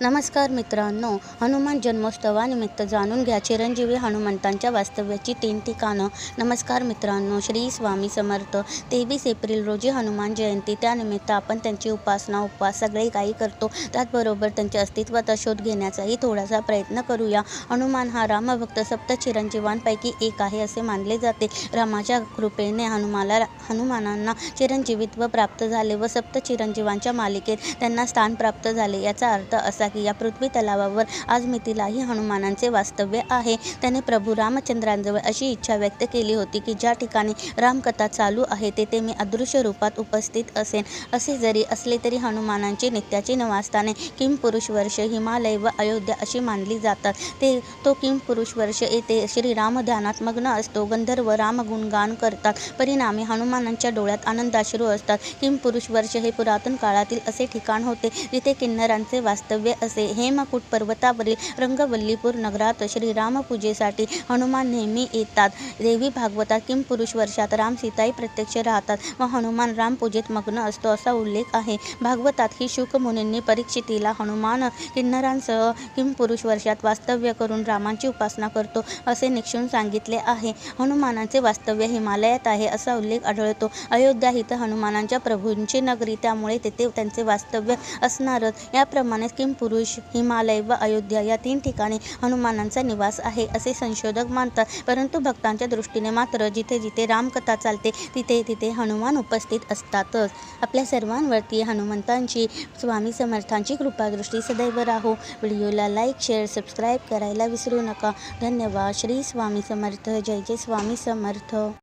नमस्कार मित्रांनो हनुमान जन्मोत्सवानिमित्त जाणून घ्या. चिरंजीवी हनुमंतांच्या वास्तव्याची तीन ठिकाणं. नमस्कार मित्रांनो श्री स्वामी समर्थ. तेवीस एप्रिल रोजी हनुमान जयंती. त्यानिमित्त आपण त्यांची उपासना उपवास सगळे काही करतो. त्याचबरोबर त्यांच्या अस्तित्वाचा शोध घेण्याचाही थोडासा प्रयत्न करूया. हनुमान हा रामभक्त सप्त चिरंजीवांपैकी एक आहे असे मानले जाते. रामाच्या कृपेने हनुमाला हनुमानांना चिरंजीवित्व प्राप्त झाले व सप्त चिरंजीवांच्या मालिकेत त्यांना स्थान प्राप्त झाले. याचा अर्थ असा की या पृथ्वी तलावावर आज मिथिलाही हनुमानांचे वास्तव्य आहे. त्याने प्रभू रामचंद्रांजवळ अशी इच्छा व्यक्त केली होती की ज्या ठिकाणी रामकथा चालू आहे तेथे मी अदृश्य रूपात उपस्थित असेन. असे जरी असले तरी हनुमानांची नित्याची निवासस्थाने किमपुरुष वर्ष हिमालय व अयोध्या अशी मानली जातात. ते तो किमपुरुष वर्ष येथे श्रीराम ध्यानात मग्न असतो गंधर्व रामगुणगान करतात. परिणामी हनुमानांच्या डोळ्यात आनंदाश्रू असतात. किमपुरुष वर्ष हे पुरातन काळातील असे ठिकाण होते जिथे किन्नरांचे वास्तव्य असे हेमकूट पर्वतावरील रंगवल्लीपूर नगरात श्रीरामपूजेसाठी हनुमान नेहमी येतात. देवी भागवतात किमपुरुष वर्षात राम सीताई प्रत्यक्ष राहतात व हनुमान रामपूजेत मग्न असतो असा उल्लेख आहे. भागवतात ही शुक मुनींनी परीक्षितीला हनुमान किन्नरांसह किमपुरुष वर्षात वास्तव्य करून रामांची उपासना करतो असे निक्षून सांगितले आहे. हनुमानांचे वास्तव्य हिमालयात आहे असा उल्लेख आढळतो. अयोध्या ही तर हनुमानांच्या प्रभूंची नगरी त्यामुळे तेथे त्यांचे वास्तव्य असणारच. याप्रमाणेच किमपुरुष हिमालय व अयोध्या या तीन ठिकाणी हनुमानांचा निवास आहे असे संशोधक मानतात. परंतु भक्तांच्या दृष्टीने मात्र जिथे जिथे रामकथा चालते तिथे तिथे हनुमान उपस्थित असतातच. आपल्या सर्वांवरती हनुमंतांची स्वामी समर्थांची कृपादृष्टी सदैव राहो. व्हिडिओला लाईक शेअर सबस्क्राईब करायला विसरू नका. धन्यवाद. श्री स्वामी समर्थ. जय जय स्वामी समर्थ.